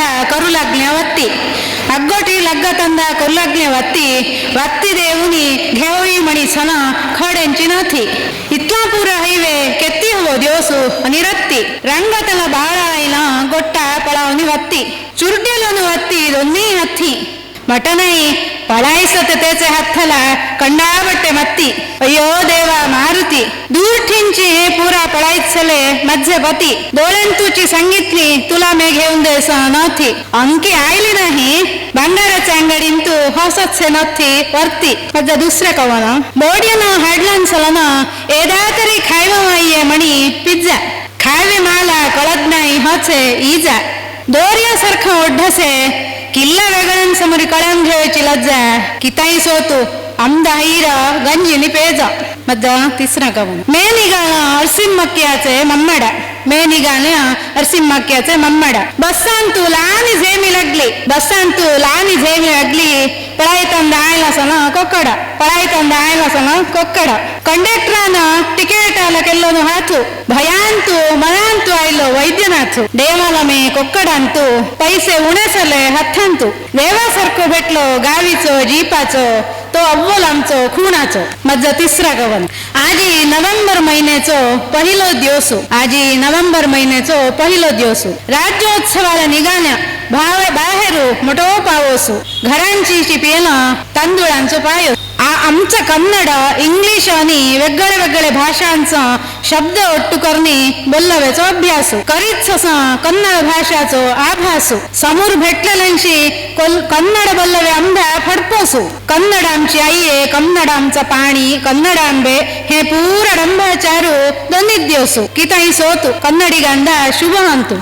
ತಂದ ಕರುಲಗ್ನ ಒತ್ತಿ. ಅಗ್ಗೋಟಿ ಲಗ್ಗ ತಂದ ಕರುಲಗ್ನ ಒತ್ತಿ ವತ್ತಿ ದೇವುನಿ ಘೇವಳಿ ಮಣಿ ಸನ ಖಡೆಂಚಿನಾಥಿ ಇತ್ಲಾಪುರ ಹೈವೆ, ಕೆತ್ತಿ ಹೋ ದೇವಸು ನಿರತ್ತಿ ರಂಗತಲ ಬಾಳ ಇಲ್ಲ ಗೊಟ್ಟ ಪಳಾವನಿ ಒತ್ತಿ. ಚುರುಟೆಲನು ಒತ್ತಿ ಇದೊನ್ನೇ ಹತ್ತಿ. ಮಟನೈ ಪಳಾಯಿಸತ ತೇಚೆ ಹತ್ತಲ ಕಂಡಾಬಟ್ಟೆ ಮತ್ತಿ. इचले मध्यपती डोळ्यांतूची सांगितली तुला मे घेऊन दे नव्हती अंकी आयली नाही भंगाराचे अंगडीन तू हसतसे नथी वरती माझा दुसरे कवन बोडियन हाडलान सलन एदा तरी खायवाये मणी पिझ्झा खायवे माला कळत नाही होचे इजा दोर्यासारखं ओढसे किल्ला वेगळ्यांसमोर कळण घ्यायची लज्जा किताई सोतू आमदा हिरा गंजिनी पेजा ಮದ್ದ ತಿಸ್ನಗವನು ಮೇನಿಗಾನ ಅರ್ಸಿಂಹಕ್ಕಿಯಾಚೆ ಮಮ್ಮಡ. ಮೇನಿಗಾನ ಅರ್ಸಿಂಹಕ್ಕಿಯಾಚೆ ಮಮ್ಮಡ. ಬಸ್ಸಂತೂ ಲಾನಿ ಜೇಮಿಲಗ್ಲಿ ಬಸ್ಸಂತೂ ಲಾನಿ ಜೇಮಿಲಗ್ಲಿ ಪಳಾಯಿ ತಂದ ಆಯ್ಲಸನ ಕೊಕ್ಕಡ. ಪಳಾಯಿ ತಂದ ಆಯ್ಲಸನ ಕೊಕ್ಕಡ. ಕಂಡಕ್ಟ್ರನ ಟಿಕೆಟ್ ಅಲ ಕೆಲ್ಲನು ಹಾತು ಭಯಾಂತು ಮಯಾಂತು ಆಯ್ಲು ವೈದ್ಯನಾಥು. ದೇವಾಲಮೆ ಕೊಕ್ಕಡಂತು, ಪೈಸೆ ಉಣಸಲೆ ಹತ್ತಂತು. ದೇವಾ ಸರ್ಕು ಬೆಟ್ಲು, ಗಾವಿಚೋ, ಜೀಪಾಚೋ तो अव्वल आमचो खुणाचो. मजा तिसरा गवन. आजी नोव्हेंबर महिन्याचो पहिलो दिवस. आजी नोव्हेंबर महिन्याचो पहिलो दिवस. राज्योत्सवाला निघाल्या भाव बाहेरू मोठो पावसू. घरांची शिपेन तांदुळांचो पायो आमचं कन्नड इंग्लिश आणि वेगळे वेगळे भाषांचं शब्द ಒಟ್ಟು करणे बोलवेचो अभ्यास करीत ससा कन्नड भाषाचो आभासू समोर भेटलेल्यांशी कोल- कन्नड बोलवे आंब्या फडपोसू कन्नड आमची आई आहे कन्नड आमचं पाणी कन्नड आंबे हे पूर डंबाचारू दोन्ही दिवसू किताई सोतू कन्नडी गांडा शुभ म्हणतो